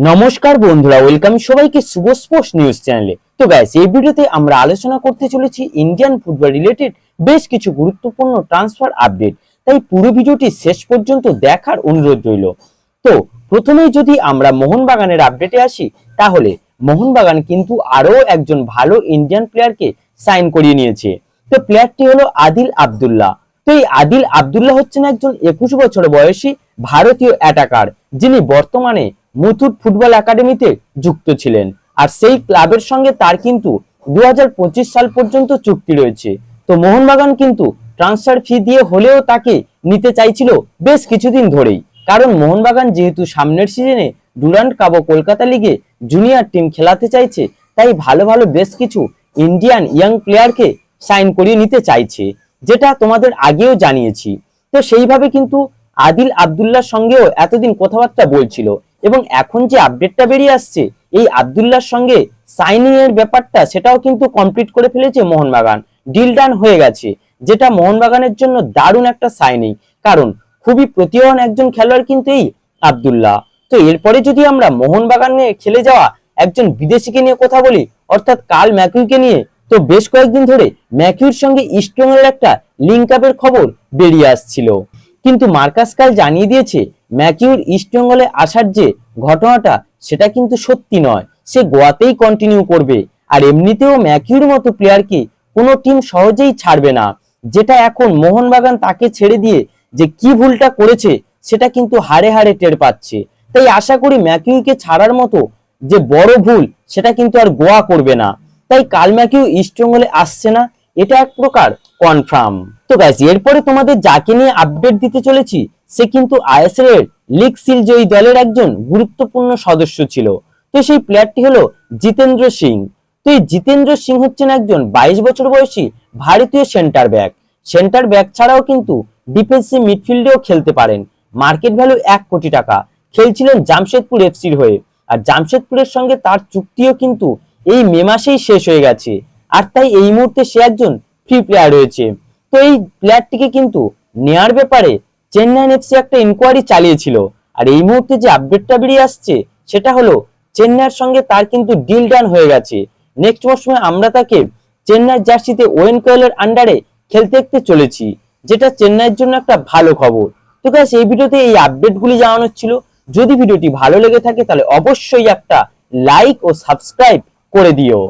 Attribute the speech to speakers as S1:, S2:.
S1: নমস্কার বন্ধুরা ওয়েলকাম সবাইকে শুভ স্পোর্টস নিউজ চ্যানেলে তো গাইস এই ভিডিওতে আমরা আলোচনা করতে চলেছি ইন্ডিয়ান ফুটবল রিলেটেড বেশ কিছু গুরুত্বপূর্ণ ট্রান্সফার আপডেট তাই পুরো ভিডিওটি শেষ পর্যন্ত দেখার অনুরোধ রইল। তো প্রথমেই যদি আমরা মোহনবাগানের আপডেটে আসি, তাহলে মোহনবাগান কিন্তু আরও একজন ভালো ইন্ডিয়ান প্লেয়ারকে সাইন করিয়ে নিয়েছে। তো প্লেয়ারটি হলো আদিল আব্দুল্লাহ। তো এই আদিল আব্দুল্লাহ হচ্ছেন একজন একুশ বছর বয়সী ভারতীয় অ্যাটাকার যিনি বর্তমানে মুথুট ফুটবল একাডেমিতে যুক্ত ছিলেন। আর সেই ক্লাবের সঙ্গে তার কিন্তু দু হাজার পঁচিশ সাল পর্যন্ত চুক্তি রয়েছে। তো মোহনবাগান কিন্তু ট্রান্সফার ফি দিয়ে হলেও তাকে নিতে চাইছিল বেশ কিছুদিন ধরেই। কারণ মোহনবাগান যেহেতু সামনের সিজনে ডুরান্ট কাবো কলকাতা লিগে জুনিয়র টিম খেলাতে চাইছে, তাই ভালো ভালো বেশ কিছু ইন্ডিয়ান ইয়াং প্লেয়ারকে সাইন করিয়ে নিতে চাইছে, যেটা তোমাদের আগেও জানিয়েছি। তো সেইভাবে কিন্তু আদিল আব্দুল্লাহর সঙ্গেও এতদিন কথাবার্তা বলছিল। এবং এখন যে আপডেটটা বেরিয়ে আসছে, এই আব্দুল্লাহর সঙ্গে সাইনিং এর ব্যাপারটা, সেটাও কিন্তু কমপ্লিট করে ফেলেছে মোহনবাগান। ডিল ডান হয়ে গেছে, যেটা মোহনবাগানের জন্য দারুণ একটা সাইনিং কারণ খুবই প্রতিভাবান একজন খেলোয়াড় কিন্তু এই আব্দুল্লাহ। তো এরপরে যদি আমরা মোহনবাগানে খেলে যাওয়া, একজন বিদেশিকে নিয়ে কথা বলি, অর্থাৎ কাল ম্যাকিউকে নিয়ে, তো বেশ কয়েকদিন ধরে ম্যাকিউর সঙ্গে ইস্টবেঙ্গলের একটা লিঙ্ক আপের খবর বেরিয়ে আসছিল। কিন্তু মার্কাস কাল জানিয়ে দিয়েছে ম্যাকিউর ইস্টবেঙ্গলে আসার যে ঘটনাটা, সেটা কিন্তু সত্যি নয়। সে গোয়াতেই কন্টিনিউ করবে। আর এমনিতেও ম্যাকিউর মতো প্লেয়ারকে কোনো টিম সহজেই ছাড়বে না। যেটা এখন মোহনবাগান তাকে ছেড়ে দিয়ে যে কি ভুলটা করেছে, সেটা কিন্তু হাড়ে হাড়ে টের পাচ্ছে। তাই আশা করি ম্যাকিউকে ছাড়ার মতো যে বড় ভুল, সেটা কিন্তু আর গোয়া করবে না। তাই কাল ম্যাকিউ ইস্টবেঙ্গলে আসছে না, এটা এক প্রকার কনফার্ম তো গাইস এরপরে তোমাদের যাকে নিয়ে আপডেট দিতে চলেছি সে কিন্তু আইএসএল এর লিগ সিল জয়ী দলের একজন গুরুত্বপূর্ণ সদস্য ছিল। তো সেই প্লেয়ারটি হলো জিতেন্দ্র সিং। তো এই জিতেন্দ্র সিং হচ্ছেন একজন বাইশ বছর বয়সী ভারতীয় সেন্টার ব্যাক সেন্টার ব্যাক ছাড়াও কিন্তু ডিফেন্সিভ মিডফিল্ডেও খেলতে পারেন। মার্কেট ভ্যালু এক কোটি টাকা। খেলছিলেন জামশেদপুর এফসির হয়ে। আর জামশেদপুরের সঙ্গে তার চুক্তিও কিন্তু এই মে মাসেই শেষ হয়ে গেছে। আর তাই এই মুহূর্তে সে একজন ফ্রি প্লেয়ার রয়েছে। তো এই প্লেয়ারটিকে কিন্তু নেয়ার ব্যাপারে চেন্নাই এফসি একটা ইনকোয়ারি চালিয়েছিল। আর এই মুহূর্তে যে আপডেটটা বেরিয়ে আসছে, সেটা হলো চেন্নাইয়ের সঙ্গে তার কিন্তু ডিল ডান হয়ে গেছে। নেক্সট মরশুমে আমরা তাকে চেন্নাই জার্সিতে ওয়েন কোয়েলের আন্ডারে খেলতে দেখতে চলেছি, যেটা চেন্নাইয়ের জন্য একটা ভালো খবর। তো গাইস এই ভিডিওতে এই আপডেটগুলি জানানোর ছিল। যদি ভিডিওটি ভালো লেগে থাকে, তাহলে অবশ্যই একটা লাইক ও সাবস্ক্রাইব করে দিও।